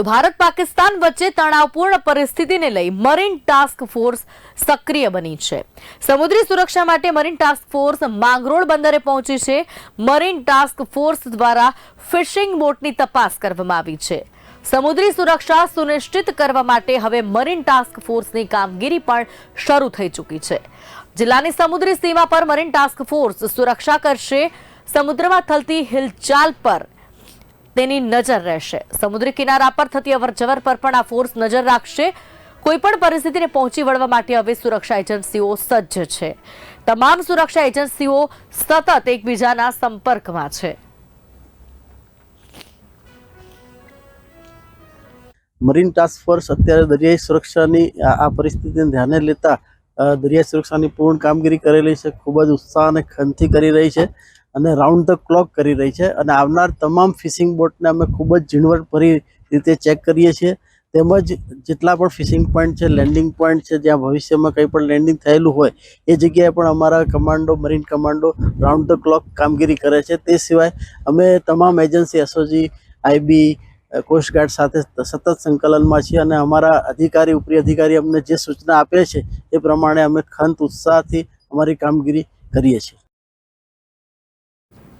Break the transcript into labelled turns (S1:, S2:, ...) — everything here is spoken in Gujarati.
S1: તો ભારત પાકિસ્તાન વચ્ચે તણાવપૂર્ણ પરિસ્થિતિને લઈ મરીન ટાસ્ક ફોર્સ સક્રિય બની છે. સમુદ્રી સુરક્ષા માટે મરીન ટાસ્ક ફોર્સ માંગરોળ બંદરે પહોંચી છે. મરીન ટાસ્ક ફોર્સ દ્વારા ફિશિંગ બોટની તપાસ કરવામાં આવી છે. સમુદ્રી સુરક્ષા સુનિશ્ચિત કરવા માટે હવે મરીન ટાસ્ક ફોર્સની કામગીરી પણ શરૂ થઈ ચૂકી છે. જિલ્લાની સમુદ્રી સીમા પર મરીન ટાસ્ક ફોર્સ સુરક્ષા કરશે. સમુદ્રમાં થલતી હિલચાલ પર તેની નજર રહેશે. સમુદ્રી કિનારા પર થતી અવરજવર પર પણ આ ફોર્સ નજર રાખશે. કોઈપણ પરિસ્થિતિને પહોંચી વળવા માટે હવે સુરક્ષા એજન્સીઓ સજ્જ છે. તમામ સુરક્ષા એજન્સીઓ સતત એકબીજાના સંપર્કમાં છે.
S2: મરીન ટાસ્ક ફોર્સ અત્યારે દરિયાઈ સુરક્ષાની આ પરિસ્થિતિને ધ્યાને લેતા દરિયાઈ સુરક્ષાની પૂર્ણ કામગીરી કરેલી છે. ખૂબ જ ઉત્સાહ અને ખનથી કરી રહી છે. અને રાઉન્ડ ધ ક્લોક કરી રહી છે અને આવનાર તમામ ફિશિંગ બોટને અમે ખૂબ જ ઝીણવટભરી રીતે ચેક કરીએ છીએ. તેમજ જેટલા પણ ફિશિંગ પોઈન્ટ છે લેન્ડિંગ પોઈન્ટ છે, જ્યાં ભવિષ્યમાં કંઈ પણ લેન્ડિંગ થયેલું હોય, એ જગ્યાએ પણ અમારા commando marine commando round the clock કામગીરી કરે છે. તે સિવાય અમે તમામ એજન્સી એસઓજી આઈબી કોસ્ટગાર્ડ સાથે સતત સંકલનમાં છીએ અને અમારા અધિકારી, ઉપરી અધિકારી અમને જે સૂચના આપે છે, એ પ્રમાણે અમે ખંત ઉત્સાહથી અમારી કામગીરી કરીએ છીએ.